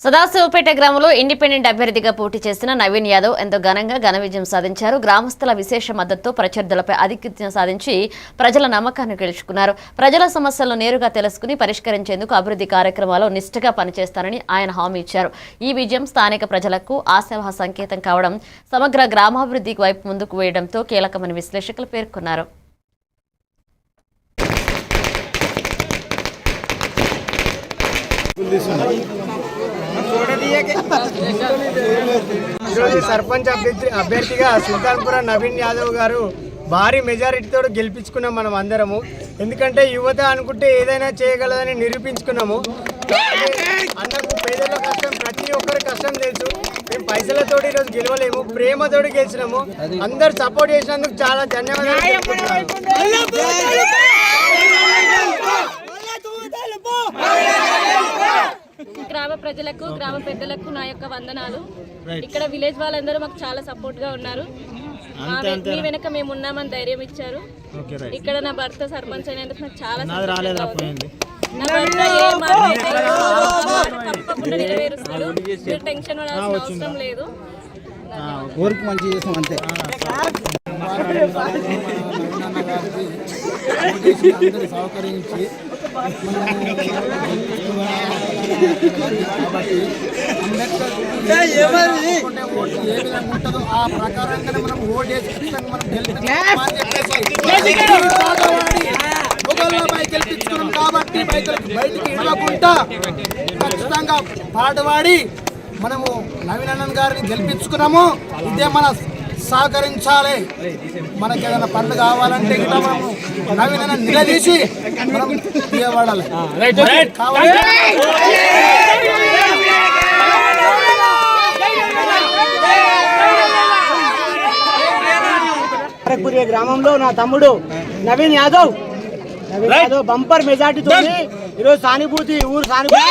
సదాశివపేట గ్రామంలో ఇండిపెండెంట్ అభ్యర్థిగా పోటీ చేసిన నవీన్ యాదవ్ ఎంతో ఘనంగా ఘన విజయం సాధించారు. గ్రామస్తుల విశేష మద్దతుతో ప్రత్యర్థులపై ఆధిక్యతను సాధించి ప్రజల నమ్మకాన్ని గెలుచుకున్నారు. ప్రజల సమస్యలను నేరుగా తెలుసుకుని పరిష్కరించేందుకు అభివృద్ధి కార్యక్రమాల్లో నిష్ఠగా పనిచేస్తారని ఆయన హామీ ఇచ్చారు. ఈ విజయం స్థానిక ప్రజలకు ఆశావహ సంకేతం కావడం సమగ్ర గ్రామాభివృద్ధికి వైపు ముందుకు వేయడంతో కీలకమని విశ్లేషకులు పేర్కొన్నారు. ఈరోజు సర్పంచ్ అభ్యర్థి అభ్యర్థిగా సుల్తాన్పుర నవీన్ యాదవ్ గారు భారీ మెజారిటీతో గెలిపించుకున్నాం మనం అందరము. ఎందుకంటే యువత అనుకుంటే ఏదైనా చేయగలదని నిరూపించుకున్నాము. అన్నకు పేదల కష్టం ప్రతి ఒక్కరి కష్టం తెలుసు. మేము పైసలతోటి ఈరోజు గెలవలేము ప్రేమతోటి గెలిచినాము. అందరు సపోర్ట్ చేసినందుకు చాలా ధన్యవాదాలు. గ్రామ ప్రజలకు గ్రామ పెద్దలకు నా యొక్క వందనాలు. ఇక్కడ విలేజ్ వాళ్ళందరూ మాకు చాలా సపోర్ట్గా ఉన్నారు. మా వెనక మేము ఉన్నామని ధైర్యం ఇచ్చారు. ఇక్కడ నా భర్త సర్పంచ్ అయినందుకు నాకు చాలా సంతోషంగా ఉంది. నా భర్త ఏ మాట అయితే ఆ మాట తప్పకుండా నెరవేరుస్తాడు మీరు టెన్షన్ పడాల్సిన అవసరం లేదు. ఊరికి మంచి చేసాం అంతే. అందరూ సహకరించి కాబట్టి ఉంటుందో ఆ ప్రకారంగానే మనం మనం గెలిపించుకున్నాం కాబట్టి బయటకు బయటికి ఇవ్వకుండా ఖచ్చితంగా పాటవాడి మనము నవీన్ అన్నన్ గారిని గెలిపించుకున్నాము. ఇదే మన సహకరించాలి. మనకి ఏదైనా పనులు కావాలంటే ఇట్లా మనము నవీన్ నిలదీసి మనం గ్రామంలో నా తమ్ముడు నవీన్ యాదవ్. నవీన్ యాదవ్ బంపర్ మెజార్టీతో ఈరోజు సానుభూతి ఊరు సానుభూతి.